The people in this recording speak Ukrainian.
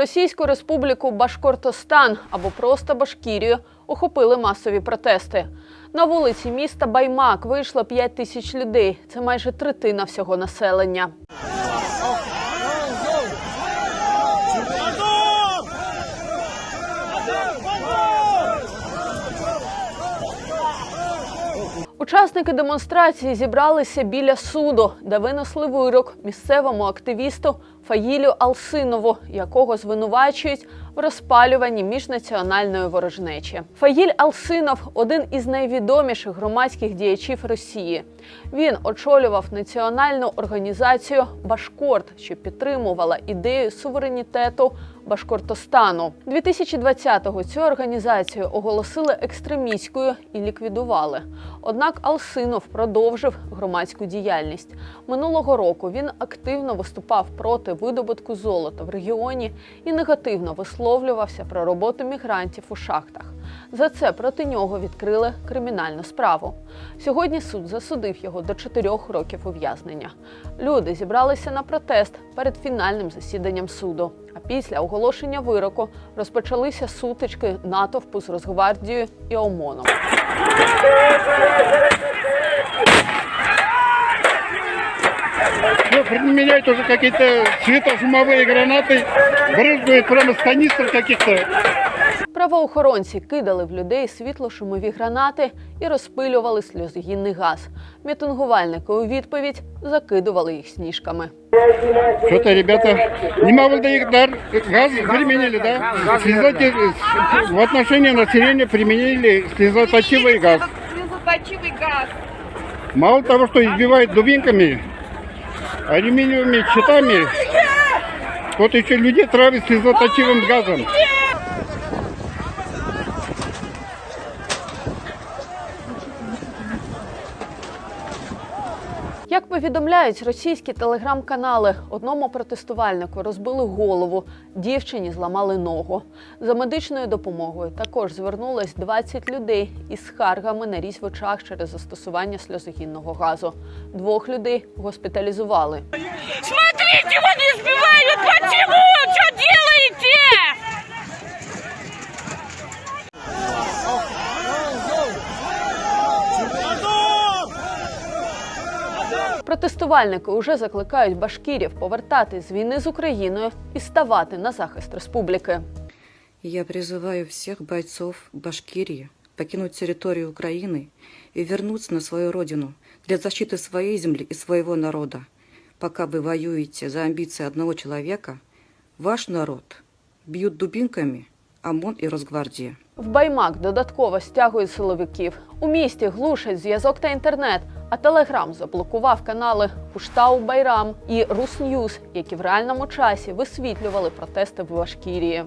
Російську республіку Башкортостан або просто Башкірію охопили масові протести. На вулиці міста Баймак вийшло 5 тисяч людей. Це майже третина всього населення. Учасники демонстрації зібралися біля суду, де винесли вирок місцевому активісту Фаїлю Алсинову, якого звинувачують в розпалюванні міжнаціональної ворожнечі. Фаїль Алсинов один із найвідоміших громадських діячів Росії. Він очолював національну організацію Башкорт, що підтримувала ідею суверенітету Башкортостану. 2020-го цю організацію оголосили екстремістською і ліквідували. Однак Алсинов продовжив громадську діяльність. Минулого року він активно виступав проти видобутку золота в регіоні і негативно висловлювався про роботу мігрантів у шахтах. За це проти нього відкрили кримінальну справу. Сьогодні суд засудив його до чотирьох років ув'язнення. Люди зібралися на протест перед фінальним засіданням суду. А після оголошення вироку розпочалися сутички натовпу з Росгвардією і ОМОНом. Ну, применяют уже какие-то светошумовые гранаты, брызгают прямо с канистр каких-то. Правоохоронці кидали в людей світлошумові гранати і розпилювали сльозогінний газ. Мітингувальники у відповідь закидували їх сніжками. Что-то ребята немаловидный газ применили, да? Слезоти- В отношении населения применили слезоточивый газ. слезоточивый газ. Мало того, что избивают дубинками, алюминиевыми щитами, вот еще людей травят слезоточивым газом. Як повідомляють російські телеграм-канали, одному протестувальнику розбили голову, дівчині зламали ногу. За медичною допомогою також звернулось 20 людей із скаргами на різь в очах через застосування сльозогінного газу. Двох людей госпіталізували. Смотрите, вони не Протестувальники уже закликають башкірів повертати з війни з Україною і ставати на захист республіки. Я призываю всех бойцов Башкирии покинуть территорию Украины и вернуться на свою родину для защиты своей земли и своего народа. Пока вы воюете за амбиции одного человека, ваш народ бьют дубинками ОМОН и Росгвардия. В Баймак додатково стягують силовиків. У місті глушать зв'язок та інтернет. А Телеграм заблокував канали Куштау Байрам і Русньюз, які в реальному часі висвітлювали протести в Башкірії.